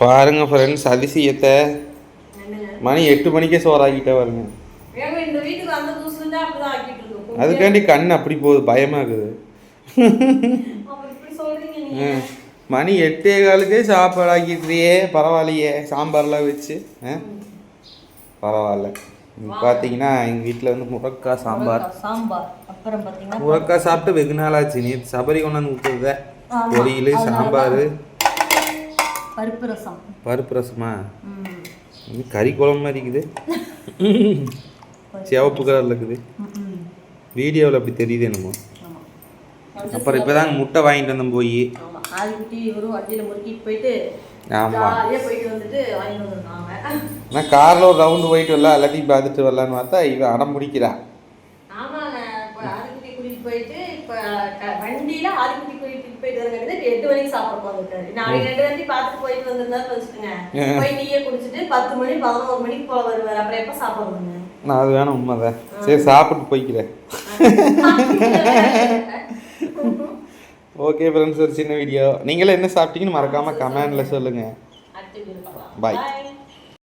பாருங்க ஃப்ரெண்ட்ஸ் அதிசயத்தை. மணி எட்டு மணிக்கே சோறாக்கிட்டே வருங்க அதுக்காண்டி கண் அப்படி போகுது பயமாகுது. மணி எட்டே காலுக்கே சாப்பாடு ஆக்கிட்டுறியே பரவாயில்லையே சாம்பார்லாம் வச்சு? பரவாயில்ல. பார்த்தீங்கன்னா எங்கள் வீட்டில் வந்து முருங்கைக்காய் சாம்பார். சாம்பார். அப்புறம் முருங்கைக்காய் சாப்பிட்டு வெகு நாள் ஆச்சு. நீ சபரி கொண்டாந்து ஆமா. பொரியல் சாம்பார். பருப்பு ரசம். பருப்பு ரசமா? ம். இது கறி குழம்பு மாதிரி இருக்குது. சிவப்பு கலரில் இருக்குது. வீடியோவில் அப்படி தெரியுது என்னமோ. அப்புறம் இப்போ தாங்க முட்டை வாங்கிட்டு வந்தோம் போய். ஆமாம் நான் காரில் ஒரு ரவுண்டு போயிட்டு வரலாம் எல்லாத்தையும் பார்த்துட்டு வரலான்னு பார்த்தா இவன் அடம் பிடிக்கிறா. ஆமாங்க இப்போ ஆதிக்குட்டி கூட்டிட்டு போயிட்டு இப்போ வண்டியில ஆதிக்குட்டி கூட்டிட்டு போயிட்டு வரங்கிறது எட்டு மணிக்கு சாப்பிட போயிருக்காரு நாளைக்கு ரெண்டு வண்டி பார்த்துட்டு போயிட்டு வந்திருந்தாரு வச்சுக்கோங்க. போய் டீயை குடிச்சிட்டு பத்து மணி பதினோரு மணிக்கு போல வருவார். அப்புறம் எப்போ சாப்பிடுவாங்க நான் அது வேணும் உண்மைதான். சரி சாப்பிட்டு போய்க்கிறேன். ஓகே ஃப்ரெண்ட்ஸ் ஒரு சின்ன வீடியோ நீங்களே என்ன சாப்பிட்டீங்கன்னு மறக்காமல் கமெண்டில் சொல்லுங்கள் அடுத்த